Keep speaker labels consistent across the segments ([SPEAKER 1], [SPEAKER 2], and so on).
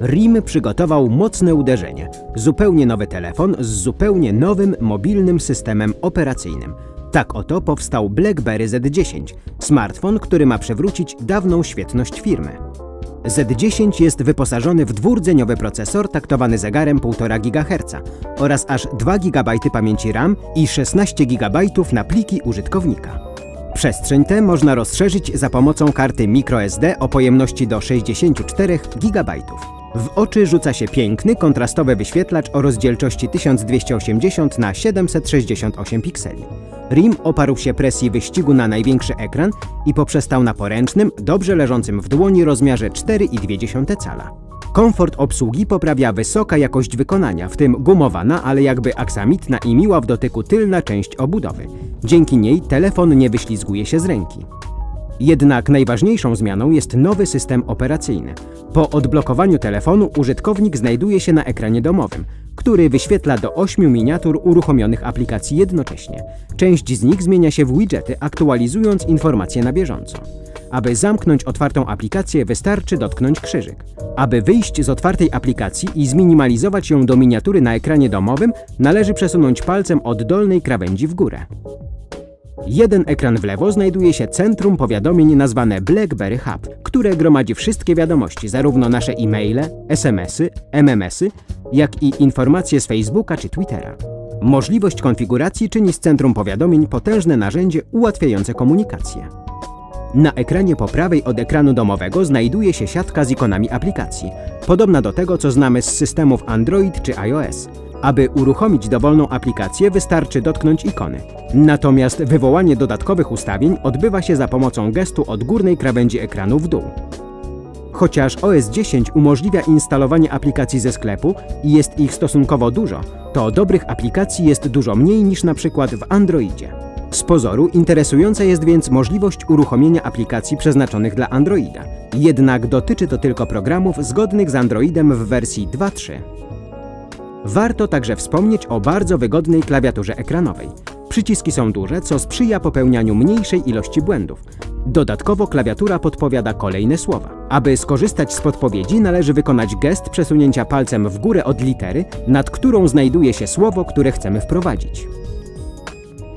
[SPEAKER 1] RIM przygotował mocne uderzenie. Zupełnie nowy telefon z zupełnie nowym mobilnym systemem operacyjnym. Tak oto powstał BlackBerry Z10, smartfon, który ma przywrócić dawną świetność firmy. Z10 jest wyposażony w dwurdzeniowy procesor taktowany zegarem 1,5 GHz oraz aż 2 GB pamięci RAM i 16 GB na pliki użytkownika. Przestrzeń tę można rozszerzyć za pomocą karty microSD o pojemności do 64 GB. W oczy rzuca się piękny, kontrastowy wyświetlacz o rozdzielczości 1280 na 768 pikseli. RIM oparł się presji wyścigu na największy ekran i poprzestał na poręcznym, dobrze leżącym w dłoni rozmiarze 4,2 cala. Komfort obsługi poprawia wysoka jakość wykonania, w tym gumowana, ale jakby aksamitna i miła w dotyku tylna część obudowy. Dzięki niej telefon nie wyślizguje się z ręki. Jednak najważniejszą zmianą jest nowy system operacyjny. Po odblokowaniu telefonu użytkownik znajduje się na ekranie domowym, który wyświetla do 8 miniatur uruchomionych aplikacji jednocześnie. Część z nich zmienia się w widgety, aktualizując informacje na bieżąco. Aby zamknąć otwartą aplikację, wystarczy dotknąć krzyżyk. Aby wyjść z otwartej aplikacji i zminimalizować ją do miniatury na ekranie domowym, należy przesunąć palcem od dolnej krawędzi w górę. Jeden ekran w lewo znajduje się centrum powiadomień nazwane BlackBerry Hub, które gromadzi wszystkie wiadomości, zarówno nasze e-maile, SMS-y, MMS-y, jak i informacje z Facebooka czy Twittera. Możliwość konfiguracji czyni z centrum powiadomień potężne narzędzie ułatwiające komunikację. Na ekranie po prawej od ekranu domowego znajduje się siatka z ikonami aplikacji, podobna do tego, co znamy z systemów Android czy iOS. Aby uruchomić dowolną aplikację wystarczy dotknąć ikony. Natomiast wywołanie dodatkowych ustawień odbywa się za pomocą gestu od górnej krawędzi ekranu w dół. Chociaż OS 10 umożliwia instalowanie aplikacji ze sklepu i jest ich stosunkowo dużo, to dobrych aplikacji jest dużo mniej niż na przykład w Androidzie. Z pozoru interesująca jest więc możliwość uruchomienia aplikacji przeznaczonych dla Androida. Jednak dotyczy to tylko programów zgodnych z Androidem w wersji 2.3. Warto także wspomnieć o bardzo wygodnej klawiaturze ekranowej. Przyciski są duże, co sprzyja popełnianiu mniejszej ilości błędów. Dodatkowo klawiatura podpowiada kolejne słowa. Aby skorzystać z podpowiedzi, należy wykonać gest przesunięcia palcem w górę od litery, nad którą znajduje się słowo, które chcemy wprowadzić.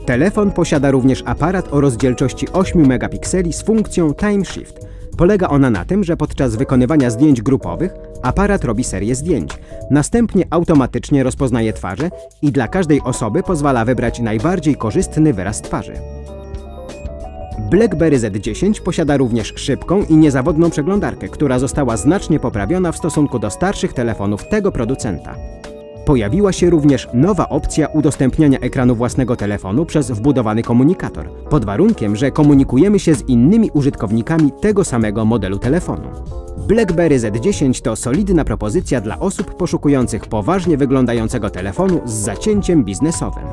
[SPEAKER 1] Telefon posiada również aparat o rozdzielczości 8 megapikseli z funkcją Time Shift. Polega ona na tym, że podczas wykonywania zdjęć grupowych aparat robi serię zdjęć. Następnie automatycznie rozpoznaje twarze i dla każdej osoby pozwala wybrać najbardziej korzystny wyraz twarzy. BlackBerry Z10 posiada również szybką i niezawodną przeglądarkę, która została znacznie poprawiona w stosunku do starszych telefonów tego producenta. Pojawiła się również nowa opcja udostępniania ekranu własnego telefonu przez wbudowany komunikator, pod warunkiem, że komunikujemy się z innymi użytkownikami tego samego modelu telefonu. BlackBerry Z10 to solidna propozycja dla osób poszukujących poważnie wyglądającego telefonu z zacięciem biznesowym.